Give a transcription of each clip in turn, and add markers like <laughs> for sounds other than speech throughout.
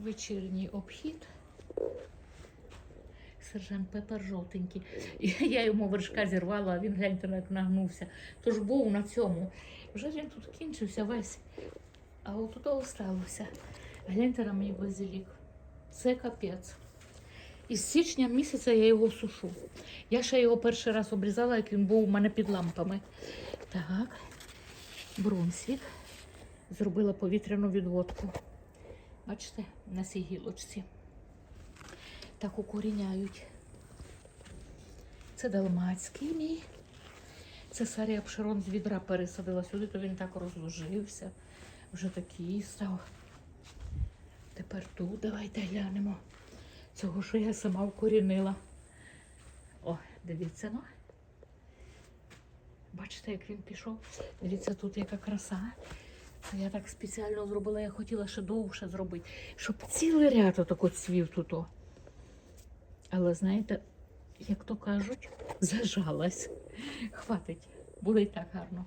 вечірній обхід. Сержант Пепер жовтенький. <laughs> Я йому вершка зірвала, а він гляньте, як нагнувся. Тож був на цьому. Вже він тут кінчився весь. А отут осталося. Гляньте на мій базилік. Це капець. Із січня місяця я його сушу. Я ще його перший раз обрізала, як він був у мене під лампами. Так, Брунсвік. Зробила повітряну відводку. Бачите, на цій гілочці. Так укоріняють. Це далмацький мій. Це Сарія Пшерон з відра пересадила сюди, то він так розложився. Вже такий став. Тепер тут давайте глянемо. Цього що я сама вкорінила. О, дивіться, ну. Бачите, як він пішов? Дивіться, тут яка краса. Я так спеціально зробила, я хотіла ще довше зробити, щоб цілий ряд отак от цвів тут. Але знаєте, як то кажуть, <laughs> зажалась. Хватить, буде і так гарно.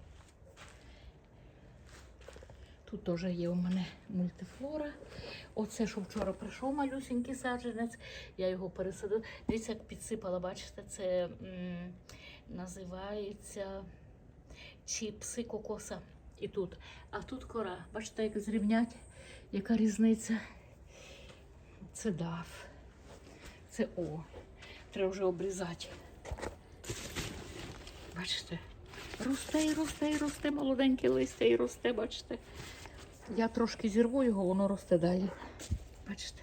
Тут теж є у мене мультифлора. Оце, що вчора прийшов малюсенький саджанець, я його пересадила. Дивіться, як підсипала, бачите, це називається чіпси кокоса. І тут. А тут кора. Бачите, як зрівнять, яка різниця. Це дав. Це О. Треба вже обрізати. Бачите? Росте і росте і росте, молоденьке листя і росте, бачите. Я трошки зірву його, воно росте далі. Бачите?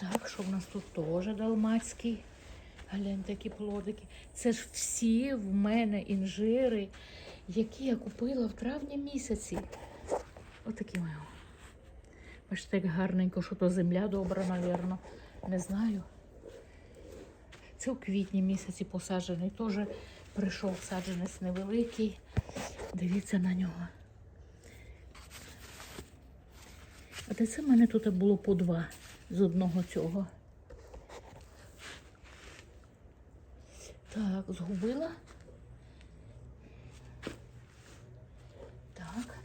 Так, що в нас тут теж далмацький. Гляньте, які плодики. Це ж всі в мене інжири, які я купила в травні місяці. Отакі мої. Бачите, як гарненько, що то земля добра, навірно. Не знаю. Це у квітні місяці посаджений. Теж прийшов саджанець невеликий. Дивіться на нього. А це в мене тут було по два з одного цього. Так, згубила. Так.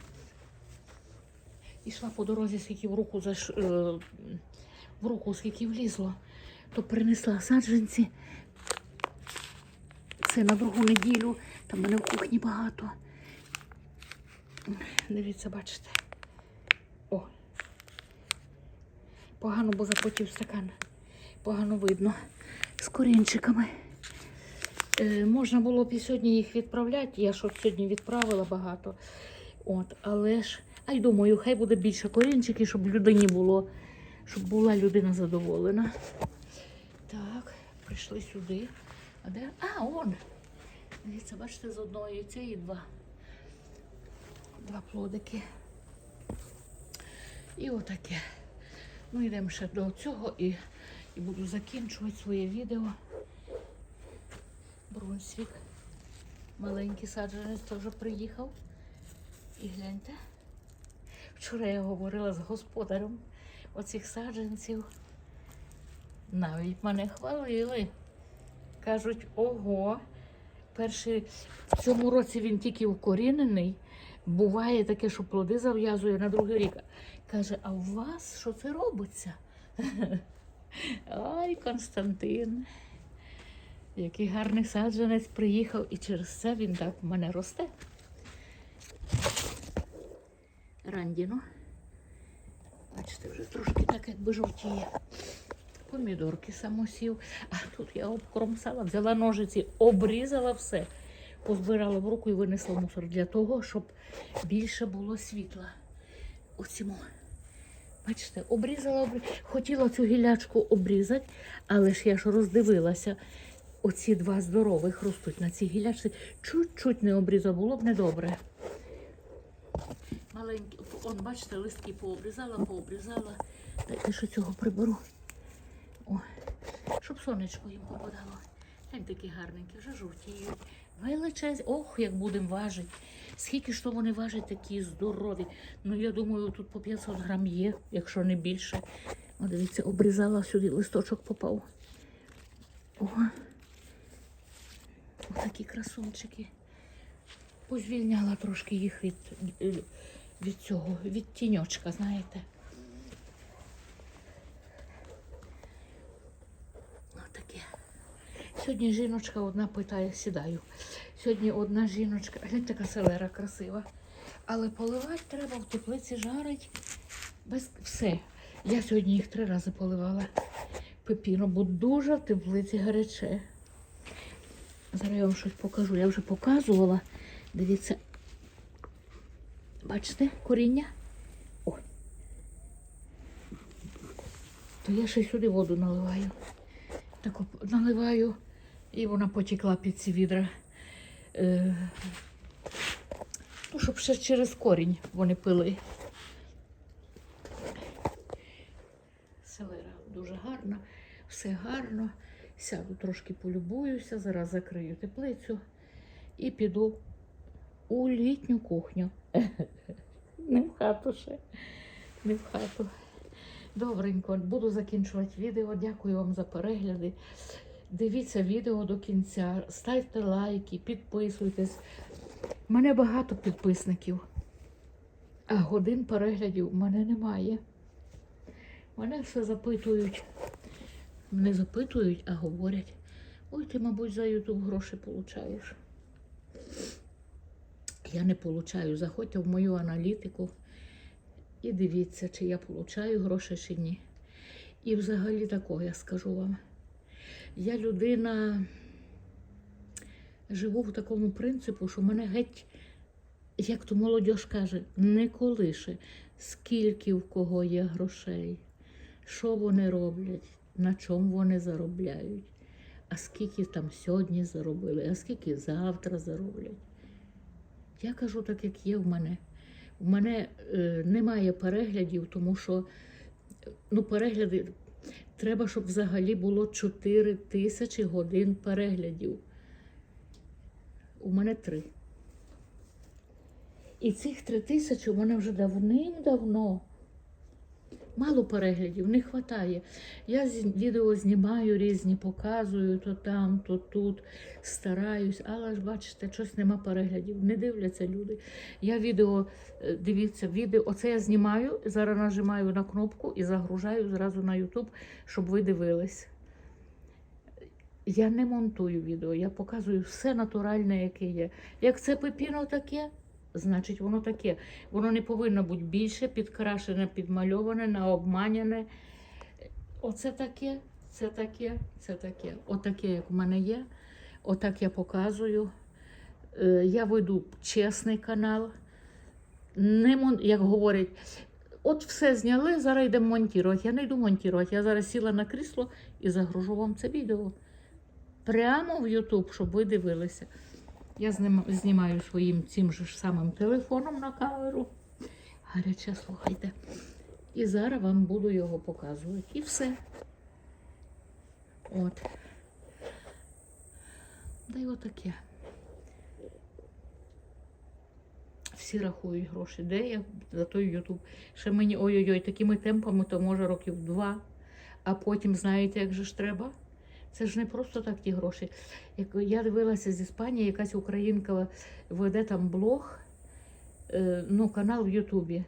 Ішла по дорозі, скільки в руку заш... е, в руку, скільки влізло, то принесла саджанці. Це на другу неділю. Там мене в кухні багато. Дивіться, бачите. О. Погано, бо запотів стакан. Погано видно. З корінчиками. Е, можна було б і сьогодні їх відправляти. Я ж сьогодні відправила багато. От, але ж, а й думаю, хай буде більше корінчиків, щоб людині було, щоб була людина задоволена. Так, прийшли сюди. А де? А, он. Дивіться, бачите, з одної цієї два. Два плодики. І отаке. Ну, йдемо ще до цього і, і буду закінчувати своє відео. Брунсвік. Маленький саджанець теж приїхав. І гляньте. Вчора я говорила з господарем оцих саджанців. Навіть мене хвалили. Кажуть, ого, перший в цьому році він тільки вкорінений. Буває таке, що плоди зав'язує на другий рік. Каже, а у вас що це робиться? <laughs> Ай, Константин. Який гарний саджанець приїхав, і через це він так в мене росте. Рандіно. Бачите, вже трошки так якби жовтіє. Помідорки самосів. А тут я обкромсала, взяла ножиці, обрізала все, позбирала в руку і винесла мусор для того, щоб більше було світла. Оцьому. Бачите, обрізала, обрізала. Хотіла цю гілячку обрізати, але ж я ж роздивилася. Оці два здорових ростуть на цій гілячці. Чуть-чуть не обрізала, було б недобре. Маленькі, он, бачите, листки пообрізала, пообрізала. Дайте що цього приберу. О, щоб сонечко їм попадало. Як такі гарненькі, вже жовтіють. Величезні. Ох, як будемо важити. Скільки ж то вони важать такі здорові. Ну, я думаю, тут по 500 грам є, якщо не більше. О, дивіться, обрізала сюди, листочок попав. О, такі красунчики. Позвільняла трошки їх від, від цього, від тіньочка, знаєте. Ну, Отаке. Сьогодні жіночка одна питає, сідаю. Сьогодні одна жіночка, глянь, така селера красива. Але поливати треба в теплиці жарить без все. Я сьогодні їх три рази поливала Пепіром, бо дуже в теплиці гаряче. Зараз я вам щось покажу. Я вже показувала. Дивіться, Бачите коріння? О. То я ще сюди воду наливаю. Так наливаю, і вона потекла під ці відра. Е, ну, щоб ще через корінь вони пили. Селера дуже гарна, все гарно. Сяду трошки полюбуюся, зараз закрию теплицю і піду у літню кухню. <laughs> Не в хату ще. Не в хату. Добренько, буду закінчувати відео. Дякую вам за перегляди. Дивіться відео до кінця, ставте лайки, підписуйтесь. У мене багато підписників, а годин переглядів у мене немає. Мене все запитують. Не запитують, а говорять. Ой, ти, мабуть, за Ютуб гроші получаєш. Я не получаю. Заходьте в мою аналітику і дивіться, чи я получаю гроші чи ні. І взагалі такого я скажу вам. Я людина живу в такому принципу, що мене геть, як то молодь каже, не колише, скільки в кого є грошей, що вони роблять, на чому вони заробляють, а скільки там сьогодні заробили, а скільки завтра зароблять. Я кажу так, як є в мене. У мене е, немає переглядів, тому що ну, перегляди треба, щоб взагалі було 4 тисячі годин переглядів. У мене три. І цих три тисячі у мене вже давним-давно. Мало переглядів, не вистачає. Я відео знімаю різні, показую то там, то тут, стараюсь, але ж бачите, щось нема переглядів. Не дивляться люди. Я відео, е, дивіться, відео, оце я знімаю, зараз нажимаю на кнопку і загружаю зразу на YouTube, щоб ви дивились. Я не монтую відео, я показую все натуральне, яке є. Як це пепіно таке, значить воно таке. Воно не повинно бути більше підкрашене, підмальоване, наобманяне. Оце таке, це таке, це таке. Отаке, як в мене є. Отак я показую. Е, Я веду чесний канал. Не мон... Як говорять, от все зняли, зараз йдемо монтувати. Я не йду монтувати. Я зараз сіла на крісло і загружу вам це відео. Прямо в YouTube, щоб ви дивилися. Я знім- знімаю своїм цим же ж самим телефоном на камеру. Гаряче, слухайте. І зараз вам буду його показувати. І все. От. Да й отаке. Всі рахують гроші. Де я за той Ютуб? Ще мені ой-ой-ой, такими темпами, то може років два. А потім, знаєте, як же ж треба? Це ж не просто так ті гроші. Як я дивилася з Іспанії, якась українка веде там блог, е, ну, канал в Ютубі.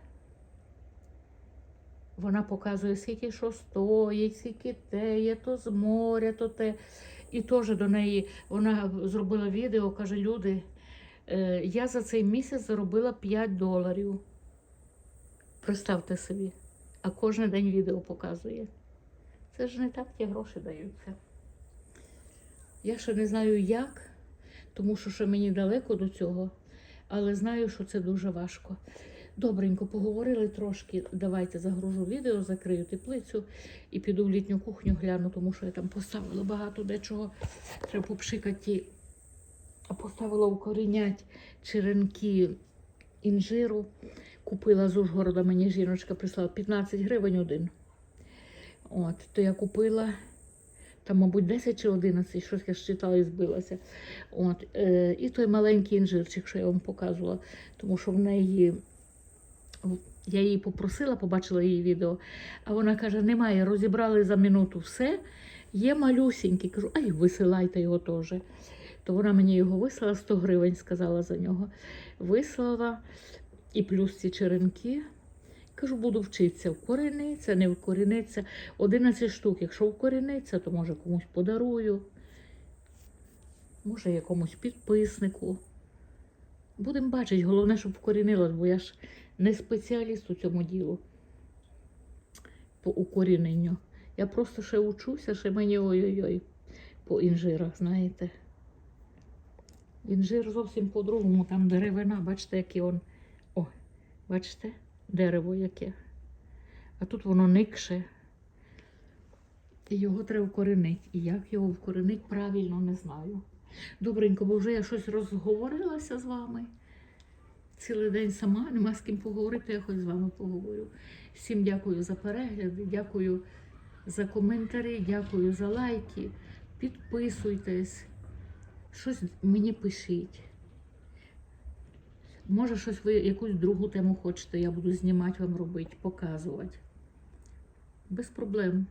Вона показує, скільки що стоїть, скільки те є, то з моря, то те. І теж до неї вона зробила відео, каже, люди, е, я за цей місяць заробила 5 доларів. Представте собі. А кожен день відео показує. Це ж не так ті гроші даються. Я ще не знаю як, тому що ще мені далеко до цього, але знаю, що це дуже важко. Добренько, поговорили трошки. Давайте загружу відео, закрию теплицю і піду в літню кухню гляну, тому що я там поставила багато дечого. Треба попшикати. Поставила укорінять черенки інжиру. Купила з Ужгорода, мені жіночка прислала 15 гривень один. От, то я купила там, мабуть, 10 чи 11, щось я считала і збилася. От, е, і той маленький інжирчик, що я вам показувала, тому що в неї. Я її попросила, побачила її відео, а вона каже: немає, розібрали за минуту все, є малюсінький. Кажу, ай, висилайте його теж. То вона мені його вислала, 100 гривень сказала за нього. Вислала і плюс ці черенки. Кажу, буду вчитися. Вкоріниться, не вкоріниться. 11 штук. Якщо вкоріниться, то може комусь подарую. може якомусь підписнику. Будемо бачити, головне, щоб вкорінилось, бо я ж не спеціаліст у цьому ділу по укоріненню. Я просто ще учуся, ще мені ой-ой-ой по інжирах, знаєте. Інжир зовсім по-другому, там деревина, бачите, який он. О, бачите, дерево яке. А тут воно никше. І його треба вкоренити. І як його вкоренити правильно, не знаю. Добренько, бо вже я щось розговорилася з вами. Цілий день сама, нема з ким поговорити, я хоч з вами поговорю. Всім дякую за перегляди, дякую за коментарі, дякую за лайки. Підписуйтесь, щось мені пишіть. Може, щось ви якусь другу тему хочете, я буду знімати вам робити, показувати. Без проблем.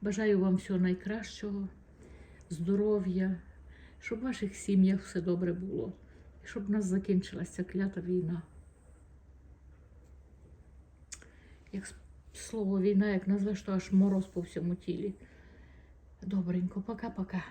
Бажаю вам всього найкращого, здоров'я, щоб в ваших сім'ях все добре було, щоб в нас закінчилася клята війна. Як слово війна, як назвеш, то аж мороз по всьому тілі. Добренько, пока-пока.